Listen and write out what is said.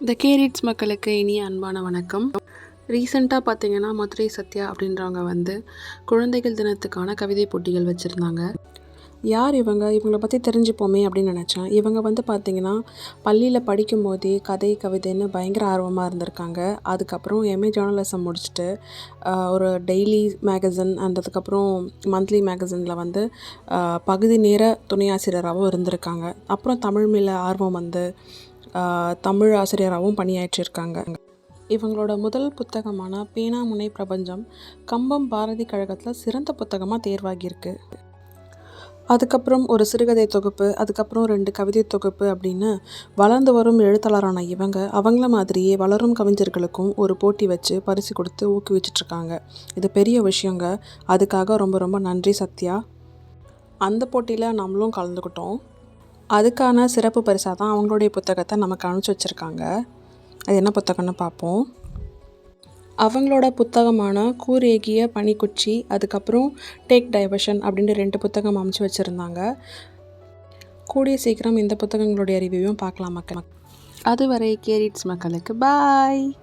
இந்த கேரிட்ஸ் மக்களுக்கு இனிய அன்பான வணக்கம். ரீசெண்டாக பார்த்தீங்கன்னா மதுரை சத்யா அப்படின்றவங்க வந்து குழந்தைகள் தினத்துக்கான கவிதை போட்டிகள் வச்சுருந்தாங்க. யார் இவங்க? இவங்கள பற்றி தெரிஞ்சுப்போமே அப்படின்னு நினச்சேன். இவங்க வந்து பார்த்திங்கன்னா பள்ளியில் படிக்கும்போதே கதை கவிதைன்னு பயங்கர ஆர்வமாக இருந்திருக்காங்க. அதுக்கப்புறம் எம்ஏ ஜேர்னலிசம் முடிச்சுட்டு ஒரு டெய்லி மேகசின் அண்ட் அதுக்கப்புறம் மந்த்லி மேகசினில் வந்து பகுதி நேர துணை ஆசிரியராகவும் இருந்திருக்காங்க. அப்புறம் தமிழ் மேலே ஆர்வம் வந்து தமிழ் ஆசிரியராகவும் பணியாற்றியிருக்காங்க. இவங்களோட முதல் புத்தகமான பேனாமுனை பிரபஞ்சம் கம்பம் பாரதி கழகத்தில் சிறந்த புத்தகமாக தேர்வாகியிருக்கு. அதுக்கப்புறம் ஒரு சிறுகதை தொகுப்பு அதுக்கப்புறம் ரெண்டு கவிதை தொகுப்பு அப்படின்னு வளர்ந்து வரும் எழுத்தாளரான இவங்க அவங்கள மாதிரியே வளரும் கவிஞர்களுக்கும் ஒரு போட்டி வச்சு பரிசு கொடுத்து ஊக்குவிச்சிட்ருக்காங்க. இது பெரிய விஷயங்க. அதுக்காக ரொம்ப ரொம்ப நன்றி சத்யா. அந்த போட்டியில் நம்மளும் கலந்துக்கிட்டோம். அதுக்கான சிறப்பு பரிசாக தான் அவங்களுடைய புத்தகத்தை நமக்கு அனுப்பிச்சி வச்சுருக்காங்க. அது என்ன புத்தகம்னு பார்ப்போம். அவங்களோட புத்தகமான கூரேகிய பனிக்குச்சி அதுக்கப்புறம் டேக் டைவர்ஷன் அப்படின்ற ரெண்டு புத்தகம் அமைச்சு வச்சுருந்தாங்க. கூடிய சீக்கிரம் இந்த புத்தகங்களுடைய ரிவ்யூவும் பார்க்கலாம் மக்கள். அதுவரை கேரிட்ஸ் மக்களுக்கு பாய்!